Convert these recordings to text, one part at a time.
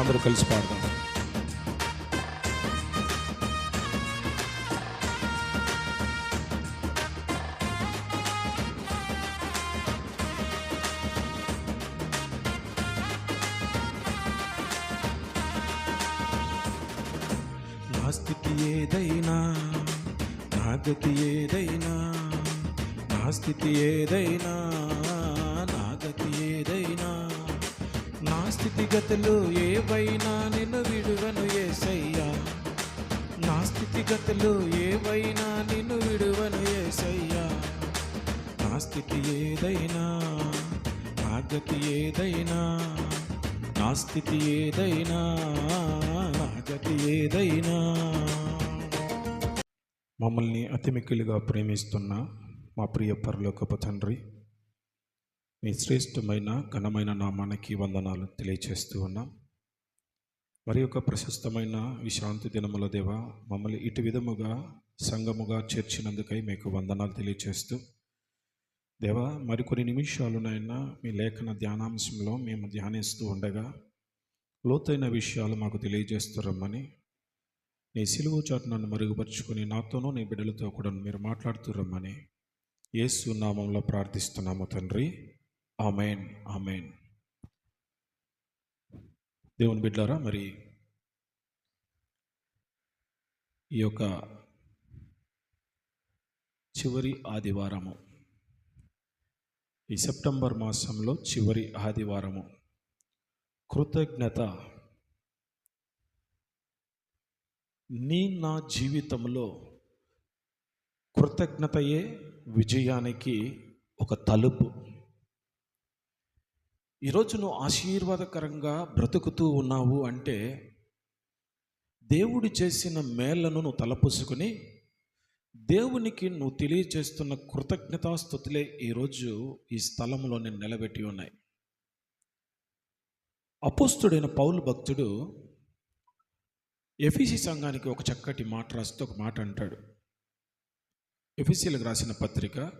అందరూ కలిసి పాడదాం. నాస్తికి ఏదైనా నాగతి ఏదైనా నాస్తికి ఏదైనా స్థితిగతులు ఏవైనా నేను విడువను ఏసయ్యా. నా స్థితిగతులు ఏవైనా నిన్ను విడువను ఏసయ్యా. నా స్థితి ఏదైనా నా గతి ఏదైనా నా స్థితి ఏదైనా నా గతి ఏదైనా. మమ్మల్ని అతిమిక్కిలుగా ప్రేమిస్తున్న మా ప్రియ పరలోకపు తండ్రి మీ శ్రేష్టమైన ఘనమైన నామానికి వందనాలు తెలియచేస్తూ ఉన్నాం. మరి ఒక ప్రశస్తమైన విశ్రాంతి దినముల దేవ మమ్మల్ని ఇటు విధముగా సంఘముగా చేర్చినందుకై మీకు వందనాలు తెలియచేస్తూ దేవా మరికొన్ని నిమిషాలు నాయన మీ లేఖన ధ్యానాంశంలో మేము ధ్యానిస్తూ ఉండగా లోతైన విషయాలు మాకు తెలియజేస్తురమ్మని నీ సిలువు చాటు నన్ను మరుగుపరుచుకొని నాతోనూ నీ బిడ్డలతో కూడా మీరు మాట్లాడుతురమ్మని ఏసు నామంలో ప్రార్థిస్తున్నాము తండ్రి. Amen amen. దేవుని బిడ్డారా మరి ఈ యొక్క చివరి ఆదివారము ఈ సెప్టెంబర్ మాసంలో చివరి ఆదివారము కృతజ్ఞత నీ నా జీవితంలో కృతజ్ఞతయే విజయానికి ఒక తలుపు. ఈరోజు నువ్వు ఆశీర్వాదకరంగా బ్రతుకుతూ ఉన్నావు అంటే దేవుడు చేసిన మేళ్ళను నువ్వు తలపుసుకుని దేవునికి నువ్వు తెలియజేస్తున్న కృతజ్ఞతాస్థుతులే ఈరోజు ఈ స్థలంలో నేను నిలబెట్టి ఉన్నాయి. అపోస్తుడైన పౌలు భక్తుడు ఎఫీసీ సంఘానికి ఒక చక్కటి మాట రాస్తూ ఒక మాట అంటాడు. ఎఫీసీలకు రాసిన పత్రిక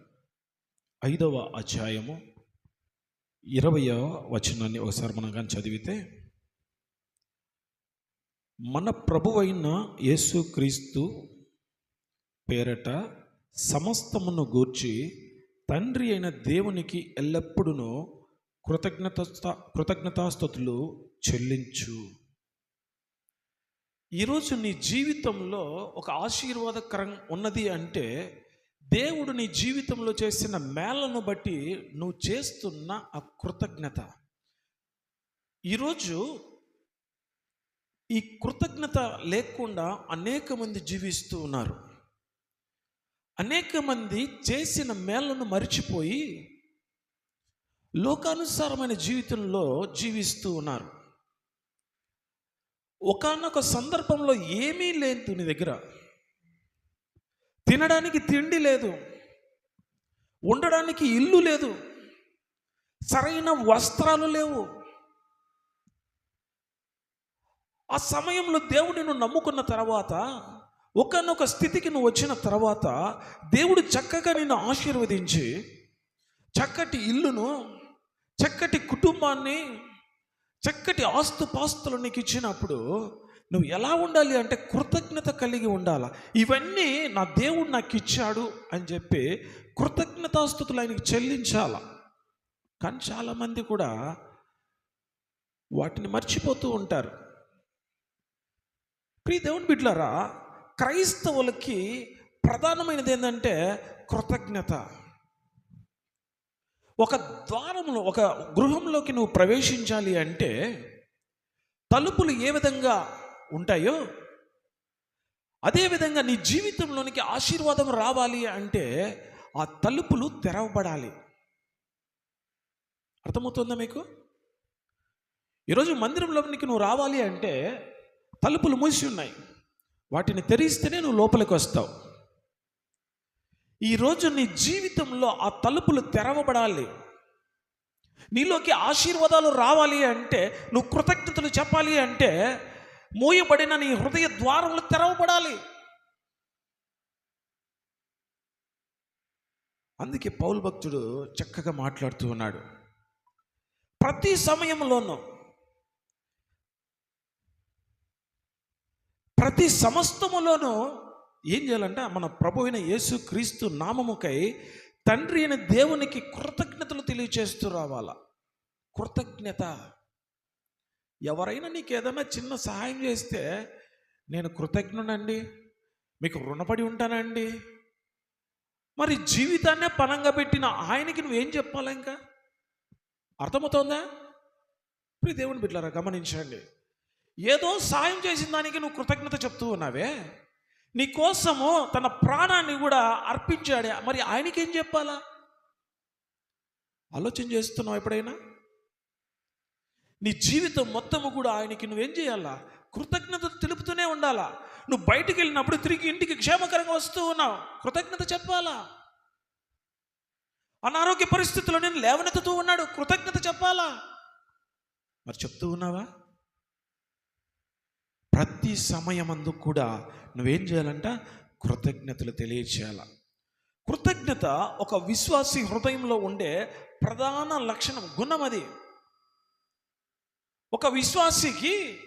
ఐదవ అధ్యాయము ఇరవయవ వచనాన్ని ఒకసారి మనం కానీ చదివితే మన ప్రభువైన యేసుక్రీస్తు పేరట సమస్తమును గూర్చి తండ్రి అయిన దేవునికి ఎల్లప్పుడూ కృతజ్ఞత కృతజ్ఞతాస్థుతులు చెల్లించు. ఈరోజు నీ జీవితంలో ఒక ఆశీర్వాదకరం ఉన్నది అంటే దేవుడు నీ జీవితంలో చేసిన మేళను బట్టి నువ్వు చేస్తున్న ఆ కృతజ్ఞత ఈరోజు ఈ కృతజ్ఞత లేకుండా అనేక మంది జీవిస్తూ ఉన్నారు. అనేక మంది చేసిన మేళ్ళను మరిచిపోయి లోకానుసారమైన జీవితంలో జీవిస్తూ ఉన్నారు. ఒకనొక సందర్భంలో ఏమీ లేదు నీ దగ్గర తినడానికి తిండి లేదు. ఉండడానికి ఇల్లు లేదు. సరైన వస్త్రాలు లేవు. ఆ సమయంలో దేవుడు నువ్వు నమ్ముకున్న తర్వాత ఒకనొక స్థితికి నువ్వు వచ్చిన తర్వాత దేవుడు చక్కగా నిన్ను ఆశీర్వదించి చక్కటి ఇల్లును చక్కటి కుటుంబాన్ని చక్కటి ఆస్తుపాస్తులు నీకు ఇచ్చినప్పుడు నువ్వు ఎలా ఉండాలి అంటే కృతజ్ఞత కలిగి ఉండాల? ఇవన్నీ నా దేవుడు నాకు ఇచ్చాడు అని చెప్పి కృతజ్ఞతాస్థుతులు ఆయనకి చెల్లించాల? కానీ చాలామంది కూడా వాటిని మర్చిపోతూ ఉంటారు. ప్రియ దేవుని బిడ్డలారా క్రైస్తవులకి ప్రధానమైనది ఏంటంటే కృతజ్ఞత. ఒక ద్వారంలో ఒక గృహంలోకి నువ్వు ప్రవేశించాలి అంటే తలుపులు ఏ విధంగా ఉంటాయో? అదేవిధంగా నీ జీవితంలోనికి ఆశీర్వాదం రావాలి అంటే ఆ తలుపులు తెరవబడాలి. అర్థమవుతుందా మీకు? ఈరోజు మందిరంలోనికి నువ్వు రావాలి అంటే తలుపులు మూసి ఉన్నాయి. వాటిని తెరిస్తేనే నువ్వు లోపలికి వస్తావు. ఈరోజు నీ జీవితంలో ఆ తలుపులు తెరవబడాలి. నీలోకి ఆశీర్వాదాలు రావాలి అంటే నువ్వు కృతజ్ఞతలు చెప్పాలి అంటే మూయబడిన నీ హృదయ ద్వారములు తెరవబడాలి. అందుకే పౌలు భక్తుడు చక్కగా మాట్లాడుతూ ఉన్నాడు. ప్రతి సమయంలోనూ ప్రతి సమస్తములోనూ ఏం చేయాలంటే మన ప్రభు అయిన యేసు క్రీస్తు నామముకై తండ్రి అయిన దేవునికి కృతజ్ఞతలు తెలియచేస్తూ రావాలా. కృతజ్ఞత. ఎవరైనా నీకు ఏదైనా చిన్న సహాయం చేస్తే నేను కృతజ్ఞనండి మీకు రుణపడి ఉంటానండి. మరి జీవితాన్నే పనంగా పెట్టిన ఆయనకి నువ్వేం చెప్పాలి ఇంకా? అర్థమవుతోందా? ప్రియ దేవుని బిడ్డారా గమనించండి. ఏదో సాయం చేసిన దానికి నువ్వు కృతజ్ఞత చెప్తూ ఉన్నావే. నీ కోసము తన ప్రాణాన్ని కూడా అర్పించాడే. మరి ఆయనకి ఏం చెప్పాలా? ఆలోచన చేస్తున్నావు ఎప్పుడైనా? నీ జీవితం మొత్తము కూడా ఆయనకి నువ్వేం చేయాలా? కృతజ్ఞత తెలుపుతూనే ఉండాలా? నువ్వు బయటికి వెళ్ళినప్పుడు తిరిగి ఇంటికి క్షేమకరంగా వస్తూ ఉన్నావు. కృతజ్ఞత చెప్పాలా? అనారోగ్య పరిస్థితుల్లో నేను లేవనెత్తుతూ ఉన్నాడు. కృతజ్ఞత చెప్పాలా? మరి చెప్తూ ఉన్నావా? ప్రతి సమయమందు కూడా నువ్వేం చేయాలంట? కృతజ్ఞతలు తెలియచేయాల. కృతజ్ఞత ఒక విశ్వాసి హృదయంలో ఉండే ప్రధాన లక్షణం గుణం అది. ఒక విశ్వాసికి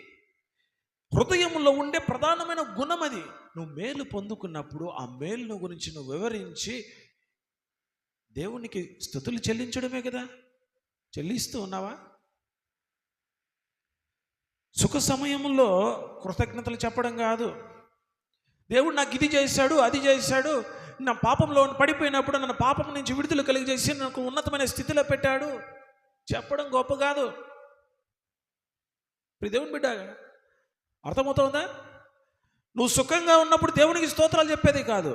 హృదయంలో ఉండే ప్రధానమైన గుణం అది. నువ్వు మేలు పొందుకున్నప్పుడు ఆ మేలును గురించి నువ్వు వివరించి దేవునికి స్థుతులు చెల్లించడమే కదా? చెల్లిస్తూ ఉన్నావా? సుఖ సమయంలో కృతజ్ఞతలు చెప్పడం కాదు. దేవుడు నాకు ఇది చేశాడు అది చేశాడు నా పాపంలో పడిపోయినప్పుడు నన్ను పాపం నుంచి విడుదల కలిగజేసి నాకు ఉన్నతమైన స్థితిలో పెట్టాడు. చెప్పడం గొప్ప కాదు. ఇప్పుడు దేవుని బిడ్డ అర్థమవుతుందా? నువ్వు సుఖంగా ఉన్నప్పుడు దేవునికి స్తోత్రాలు చెప్పేది కాదు.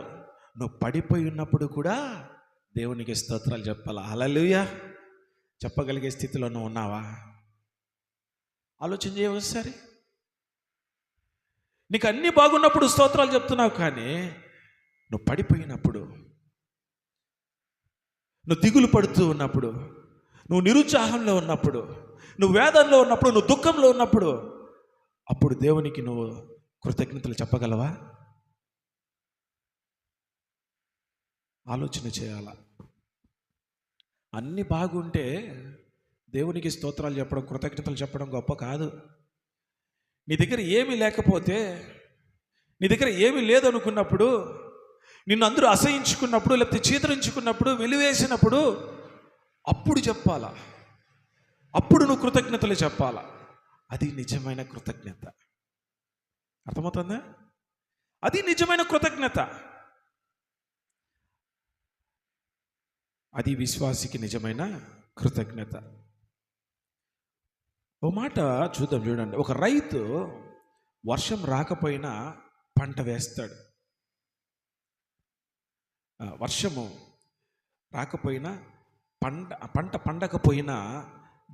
నువ్వు పడిపోయి ఉన్నప్పుడు కూడా దేవునికి స్తోత్రాలు చెప్పాలా? అలలుయా చెప్పగలిగే స్థితిలో నువ్వు ఉన్నావా? ఆలోచన చేయ సరే నీకు అన్నీ బాగున్నప్పుడు స్తోత్రాలు చెప్తున్నావు కానీ నువ్వు పడిపోయినప్పుడు నువ్వు దిగులు పడుతూ ఉన్నప్పుడు నువ్వు నిరుత్సాహంలో ఉన్నప్పుడు నువ్వు వేదంలో ఉన్నప్పుడు నువ్వు దుఃఖంలో ఉన్నప్పుడు అప్పుడు దేవునికి నువ్వు కృతజ్ఞతలు చెప్పగలవా? ఆలోచన చేయాల? అన్నీ బాగుంటే దేవునికి స్తోత్రాలు చెప్పడం కృతజ్ఞతలు చెప్పడం గొప్ప కాదు. నీ దగ్గర ఏమీ లేకపోతే నీ దగ్గర ఏమీ లేదనుకున్నప్పుడు నిన్ను అందరూ అసహించుకున్నప్పుడు లేకపోతే చీతరించుకున్నప్పుడు వెలివేసినప్పుడు అప్పుడు చెప్పాలా? అప్పుడు నువ్వు కృతజ్ఞతలు చెప్పాలా? అది నిజమైన కృతజ్ఞత. అర్థమవుతుందా? అది నిజమైన కృతజ్ఞత. అది విశ్వాసికి నిజమైన కృతజ్ఞత. ఓ మాట చూద్దాం చూడండి. ఒక రైతు వర్షం రాకపోయినా పంట వేస్తాడు. వర్షము రాకపోయినా పంట పంట పండకపోయినా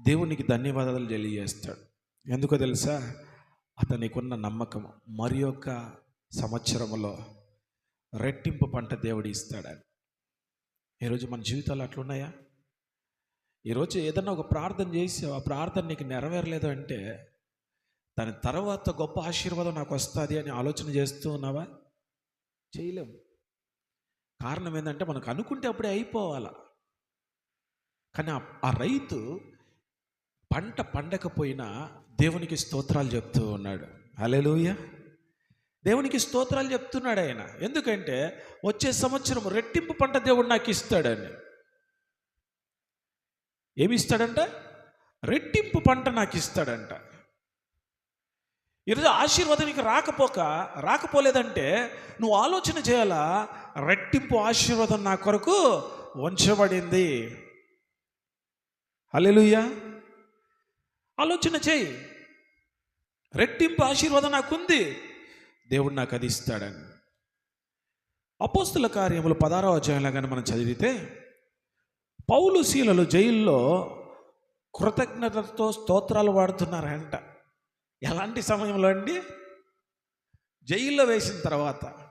దేవునికి ధన్యవాదాలు తెలియజేస్తాడు. ఎందుకో తెలుసా? అతనికున్న నమ్మకం మరి యొక్క సంవత్సరంలో రెట్టింపు పంట దేవుడు ఇస్తాడని. ఈరోజు మన జీవితాలు అట్లున్నాయా? ఈరోజు ఏదన్నా ఒక ప్రార్థన చేసి ఆ ప్రార్థన నీకు నెరవేరలేదు అంటే దాని తర్వాత గొప్ప ఆశీర్వాదం నాకు వస్తుంది అని ఆలోచన చేస్తూ ఉన్నావా? చేయలేము కారణం ఏంటంటే మనకు అనుకుంటే అప్పుడే అయిపోవాలా. కానీ ఆ రైతు పంట పండకపోయినా దేవునికి స్తోత్రాలు చెప్తూ ఉన్నాడు. అలెలుయ దేవునికి స్తోత్రాలు చెప్తున్నాడు ఆయన. ఎందుకంటే వచ్చే సంవత్సరం రెట్టింపు పంట దేవుడు నాకు ఇస్తాడని. ఏమి ఇస్తాడంట రెట్టింపు పంట నాకు ఇస్తాడంట. ఈరోజు ఆశీర్వాదం నీకు రాకపోక రాకపోలేదంటే నువ్వు ఆలోచన చేయాలా? రెట్టింపు ఆశీర్వాదం నా కొరకు వంచబడింది. అల్లెలుయ్యా ఆలోచన చేయి. రెట్టింపు ఆశీర్వాదం నాకుంది. దేవుడు నాకు అది ఇస్తాడని. అపోస్తుల కార్యములు పదారో అధ్యాయంలో కానీ మనం చదివితే పౌలు శీలలు జైల్లో కృతజ్ఞతతో స్తోత్రాలు వాడుతున్నారంట ఎలాంటి సమయంలో అండి? జైల్లో వేసిన తర్వాత.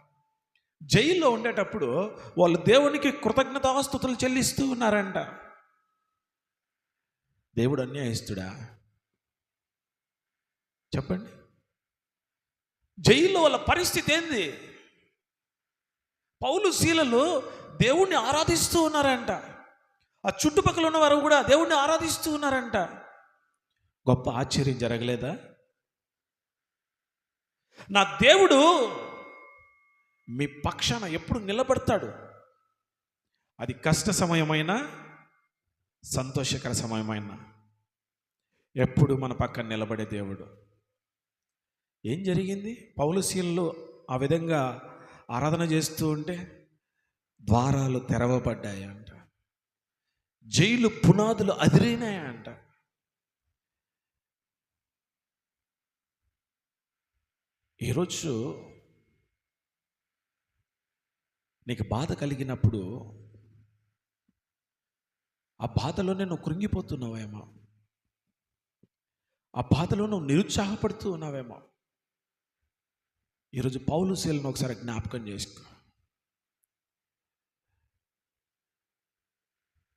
జైల్లో ఉండేటప్పుడు వాళ్ళు దేవునికి కృతజ్ఞతాస్తుతులు చెల్లిస్తూ ఉన్నారంట. దేవుడు అన్యాయస్తుడా? చెప్పండి. జైల్లో వాళ్ళ పరిస్థితి ఏంది? పౌలు శీలలు దేవుణ్ణి ఆరాధిస్తూ ఉన్నారంట. ఆ చుట్టుపక్కల ఉన్న వారు కూడా దేవుణ్ణి ఆరాధిస్తూ ఉన్నారంట. గొప్ప ఆశ్చర్యం జరగలేదా? నా దేవుడు మీ పక్షాన ఎప్పుడు నిలబడతాడు? అది కష్ట సమయమైనా సంతోషకర సమయమైనా. ఎప్పుడు మన పక్కన నిలబడే దేవుడు. ఏం జరిగింది? పౌలశీలు ఆ విధంగా ఆరాధన చేస్తూ ఉంటే ద్వారాలు తెరవబడ్డాయంట. జైలు పునాదులు అదిరినాయంట. ఈరోజు నీకు బాధ కలిగినప్పుడు ఆ బాధలోనే నువ్వు కృంగిపోతున్నావేమో? ఆ బాధలో నువ్వు నిరుత్సాహపడుతూ ఉన్నావేమో? ఈరోజు పౌలు శీలను ఒకసారి జ్ఞాపకం చేసుకో.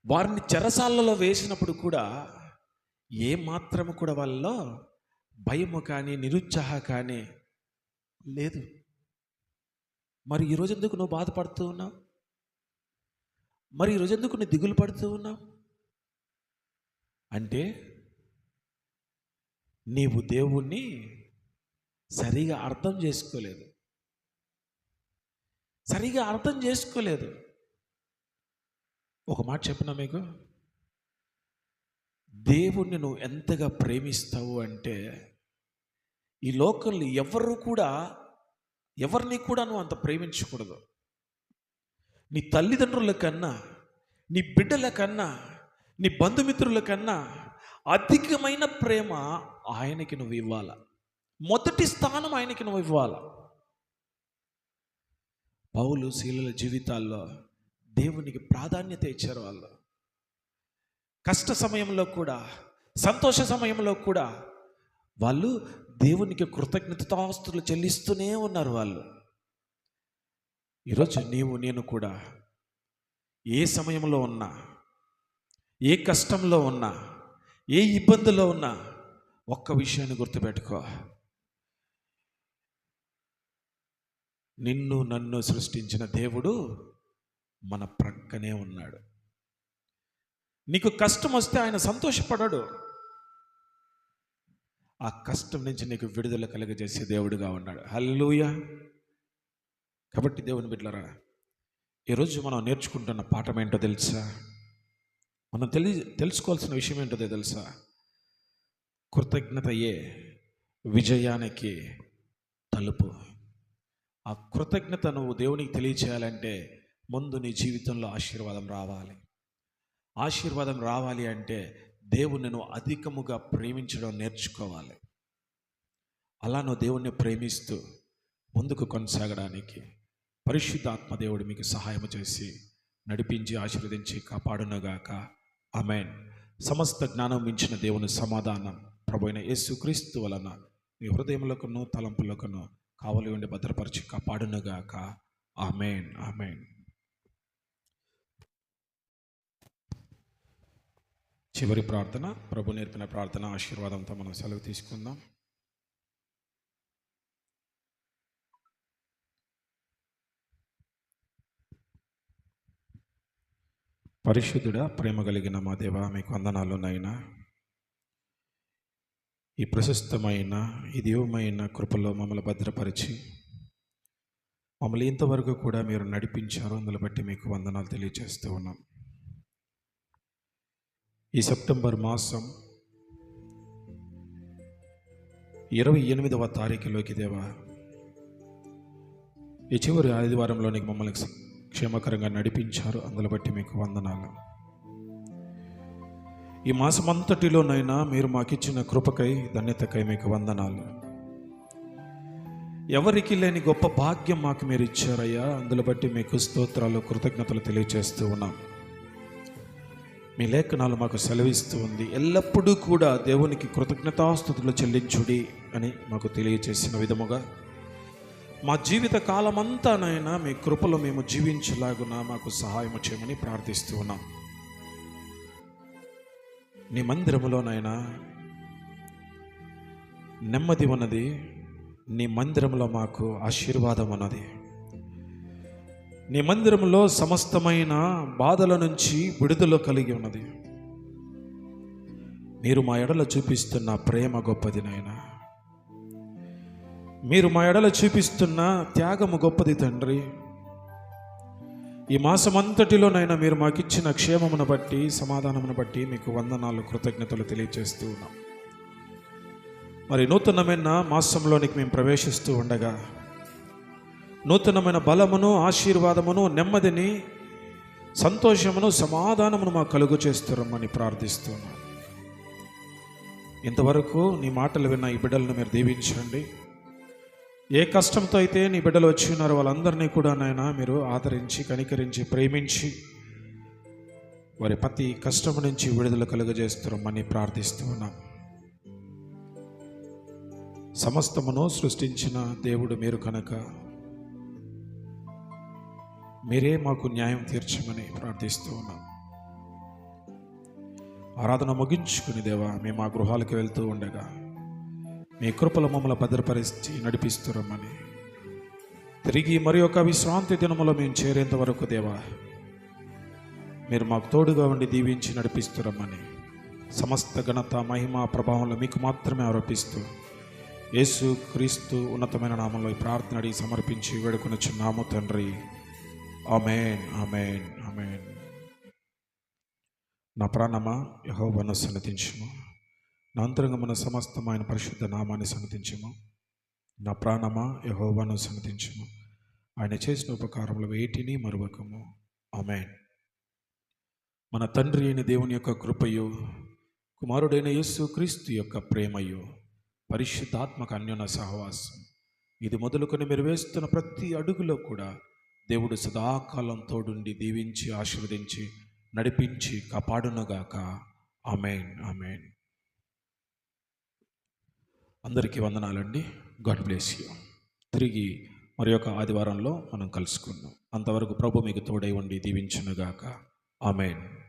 వారిని చెరసాలలో వేసినప్పుడు కూడా ఏ మాత్రము కూడా వాళ్ళలో భయము కానీ నిరుత్సాహ కానీ లేదు. మరి ఈరోజు ఎందుకు నువ్వు బాధపడుతూ ఉన్నావు? మరి ఈరోజు ఎందుకు నువ్వు దిగులు పడుతూ ఉన్నావు? అంటే నీవు దేవుణ్ణి సరిగా అర్థం చేసుకోలేదు. సరిగా అర్థం చేసుకోలేదు. ఒక మాట చెప్పిన మీకు? దేవుణ్ణి నువ్వు ఎంతగా ప్రేమిస్తావు అంటే ఈ లోకల్ని ఎవరు కూడా ఎవరిని కూడా నువ్వు అంత ప్రేమించకూడదు. నీ తల్లిదండ్రుల కన్నా నీ బిడ్డల కన్నా నీ బంధుమిత్రుల కన్నా అధికమైన ప్రేమ ఆయనకి నువ్వు ఇవ్వాల? మొదటి స్థానం ఆయనకి నువ్వు ఇవ్వాల. పౌలు శీలల జీవితాల్లో దేవునికి ప్రాధాన్యత ఇచ్చారు వాళ్ళు. కష్ట సమయంలో కూడా సంతోష సమయంలో కూడా వాళ్ళు దేవునికి కృతజ్ఞతాస్తులు చెల్లిస్తూనే ఉన్నారు వాళ్ళు. ఈరోజు నీవు నేను కూడా ఏ సమయంలో ఉన్నా ఏ కష్టంలో ఉన్నా ఏ ఇబ్బందిలో ఉన్నా ఒక్క విషయాన్ని గుర్తుపెట్టుకో. నిన్ను నన్ను సృష్టించిన దేవుడు మన ప్రక్కనే ఉన్నాడు. నీకు కష్టం వస్తే ఆయన సంతోషపడాడు. ఆ కష్టం నుంచి నీకు విడుదల కలుగజేసే దేవుడుగా ఉన్నాడు. హల్లూయ కాబట్టి దేవుని బిడ్డలరా ఈరోజు మనం నేర్చుకుంటున్న పాఠం ఏంటో తెలుసా? మనం తెలి తెలుసుకోవాల్సిన విషయం ఏంటో తెలుసా? కృతజ్ఞతయే విజయానికి తలుపు. ఆ కృతజ్ఞత నువ్వు దేవునికి తెలియచేయాలంటే ముందు నీ జీవితంలో ఆశీర్వాదం రావాలి. ఆశీర్వాదం రావాలి అంటే దేవుణ్ణి నువ్వు అధికముగా ప్రేమించడం నేర్చుకోవాలి. అలా నువ్వు దేవుణ్ణి ప్రేమిస్తూ ముందుకు కొనసాగడానికి పరిశుద్ధాత్మ దేవుడు మీకు సహాయం చేసి నడిపించి ఆశీర్వదించి కాపాడునగాక. అమెన్ సమస్త జ్ఞానం మించిన దేవుని సమాధానం ప్రభైన యేసుక్రీస్తు వలన మీ హృదయములకును తలంపులకును కావలి ఉండి భద్రపరిచి కాపాడునగాక. Amen amen. చివరి ప్రార్థన ప్రభు నేర్పిన ప్రార్థన ఆశీర్వాదంతో మనం సెలవు తీసుకుందాం. పరిశుద్ధుడ ప్రేమ కలిగిన మా దేవ మీకు వందనాలు నైనా ఈ ప్రశస్తమైన ఈ దివ్యమైన కృపలో మమ్మల్ని భద్రపరిచి మమ్మల్ని ఇంతవరకు కూడా మీరు నడిపించారు. అందులో బట్టి మీకు వందనాలు తెలియజేస్తూ ఉన్నాం. ఈ సెప్టెంబర్ మాసం ఇరవై ఎనిమిదవ తారీఖులోకి దేవా ఈ చివరి ఆదివారంలోనికి మమ్మల్ని క్షేమకరంగా నడిపించారు. అందులో బట్టి మీకు వందనాలు. ఈ మాసమంతటిలోనైనా మీరు మాకిచ్చిన కృపకై ధన్యతకై మీకు వందనాలు. ఎవరికి లేని గొప్ప భాగ్యం మాకు మీరు ఇచ్చారయ్యా అందులో బట్టి మీకు స్తోత్రాలు కృతజ్ఞతలు తెలియజేస్తూ ఉన్నాం. మీ లేఖనాలు మాకు సెలవిస్తూ ఉంది. ఎల్లప్పుడూ కూడా దేవునికి కృతజ్ఞతాస్థుతులు చెల్లించుడి అని మాకు తెలియజేసిన విధముగా మా జీవిత కాలమంతానైనా మీ కృపలో మేము జీవించలాగున మాకు సహాయం చేయమని ప్రార్థిస్తూ ఉన్నాం. నీ మందిరములోనైనా నెమ్మది ఉన్నది నీ మందిరంలో మాకు ఆశీర్వాదం ఉన్నది. నీ మందిరంలో సమస్తమైన బాధల నుంచి విడుదల కలిగి ఉన్నది. మీరు మా ఎడల చూపిస్తున్న ప్రేమ గొప్పది నాయన. మీరు మా ఎడల చూపిస్తున్న త్యాగము గొప్పది తండ్రి. ఈ మాసమంతటిలోనైనా మీరు మాకిచ్చిన క్షేమమును బట్టి సమాధానమును బట్టి మీకు వందనాలు కృతజ్ఞతలు తెలియజేస్తూ ఉన్నాం. మరి నూతనమైన మాసంలోనికి మేము ప్రవేశిస్తూ ఉండగా నూతనమైన బలమును ఆశీర్వాదమును నెమ్మదిని సంతోషమును సమాధానమును మాకు కలుగు చేస్తురమ్మని ప్రార్థిస్తున్నాం ఇంతవరకు నీ మాటలు విన్న ఈ బిడ్డలను మీరు దీవించండి. ఏ కష్టంతో అయితే నీ బిడ్డలు వచ్చి ఉన్నారో వాళ్ళందరినీ కూడా నాయన మీరు ఆదరించి కనికరించి ప్రేమించి వారి ప్రతి కష్టం నుంచి విడుదల కలుగజేస్తున్నామని ప్రార్థిస్తూ ఉన్నాం. సమస్తమును సృష్టించిన దేవుడు మీరు కనుక మీరే మాకు న్యాయం తీర్చమని ప్రార్థిస్తూ ఉన్నాం. ఆరాధన ముగించుకుని దేవా మేము మా గృహాలకు వెళ్తూ ఉండగా మీ కృపల మమ్మల్ని భద్రపరిచి నడిపిస్తురమ్మని తిరిగి మరి ఒక విశ్రాంతి దినములో మేము చేరేంత వరకు దేవా మీరు మాకు తోడుగా ఉండి దీవించి నడిపిస్తురమ్మని సమస్త ఘనత మహిమ ప్రభావంలో మీకు మాత్రమే ఆరోపిస్తూ యేసు క్రీస్తు ఉన్నతమైన నామంలో ఈ ప్రార్థన అడిగి సమర్పించి వేడుకొనొచ్చున్నాము తండ్రి. Amen amen amen. నా ప్రాణమా యహోవను సన్నతించుము నా అంతరంగమున సమస్తమైన పరిశుద్ధ నామాన్ని సన్నతించుము నా ప్రాణమా యహోవను సన్నతించుము ఆయన చేసిన ఉపకారములు వేటిని మరువకము. అమెన్ మన తండ్రి అయిన దేవుని యొక్క కృపయు కుమారుడైన యేసు క్రీస్తు యొక్క ప్రేమయు పరిశుద్ధాత్మక అన్యోన సహవాసం. ఇది మొదలుకొని మీరు వేస్తున్న ప్రతి అడుగులో కూడా దేవుడు సదాకాలం తోడుండి దీవించి ఆశీర్వదించి నడిపించి కాపాడునుగాక. అమెన్ అమెన్ అందరికీ వందనాలండి. God bless you. తిరిగి మరి యొక్క ఆదివారంలో మనం కలుసుకుందాం. అంతవరకు ప్రభు మీకు తోడై ఉండి దీవించునుగాక. ఆమెన్.